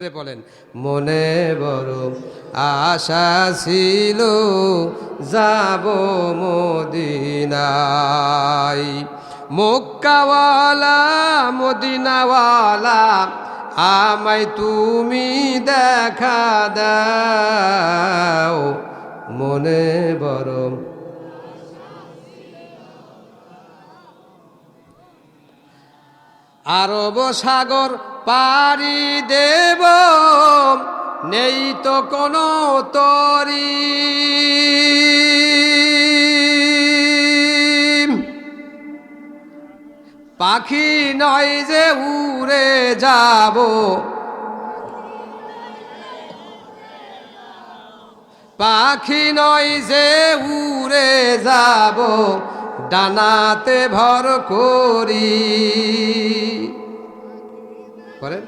বলেন, মনে বড় আশা ছিল যাব মদিনাই মক্কাওয়ালা, মদিনাওয়ালা, আমায় তুমি দেখা দাও। মনে বড় আরব সাগর পারি দেব, নেই তো কোনো তরি। পাখি নয় যে উড়ে যাব, পাখি নয় যে উড়ে যাব, ডানাতে ভর করি। করেন?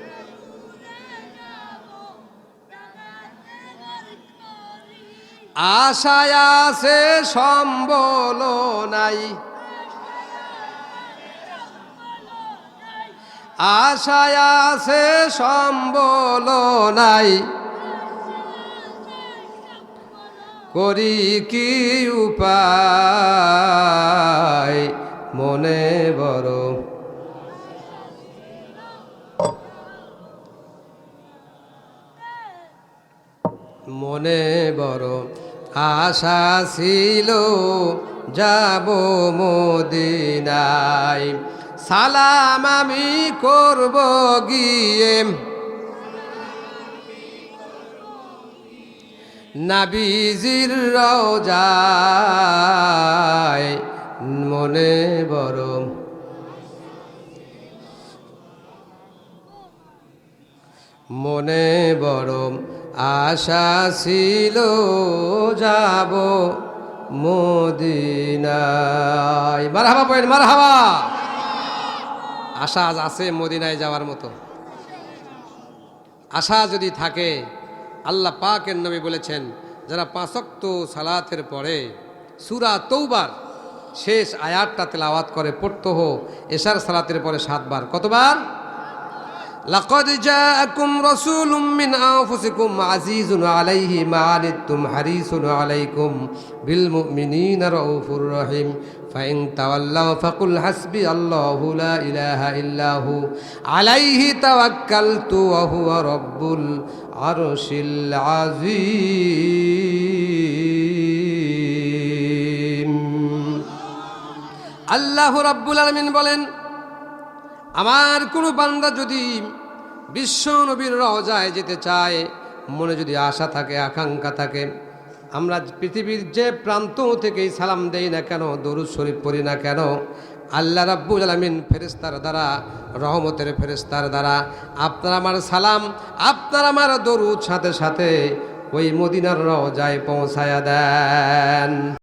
আশায় আছে সম্বল নাই। আশায় আছে সম্বল নাই। করি কি উপায়? মনে বড় আশা ছিল যাব মদিনায়। সালাম আমি করব গিয়ে। নাবিজির রোজায় মনে বড় মনে বড় আশা ছিল যাব মদিনায়। মারহাবা পয়েন্ট মারহাবা। আশা আজ আছে মদিনায় যাওয়ার মতো। আশা যদি থাকে, আল্লাহ পাকের নবী বলেছেন, যারা পাঁচক্ত সালাতের পরে সুরা তৌবার শেষ আয়াতটা তেলাওয়াত করে, পড়তো হো, এশার সালাতের পরে সাতবার। কতবার? لقد جاءكم رسول من أنفسكم عزيز عليه ما عنتم حريص عليكم بالمؤمنين رؤوف رحيم فإن تولوا فقل حسبي الله لا إله إلا هو عليه توكلت وهو رب العرش العظيم আল্লাহ রাব্বুল আলমিন বলেন আমার কোনো বান্দা যদি বিশ্ব নবীর রজায় যেতে চায়, মনে যদি আশা থাকে, আকাঙ্ক্ষা থাকে, আমরা পৃথিবীর যে প্রান্ত থেকেই সালাম দেই না কেন, দরুদ শরীফ পড়ি না কেন, আল্লাহ রাব্বুল আলমিন ফেরেস্তার দ্বারা, রহমতের ফেরেস্তার দ্বারা, আপনার আমার সালাম, আপনার আমার দরুদ সাথে সাথে ওই মদিনার রজায় পৌঁছায়া দেন।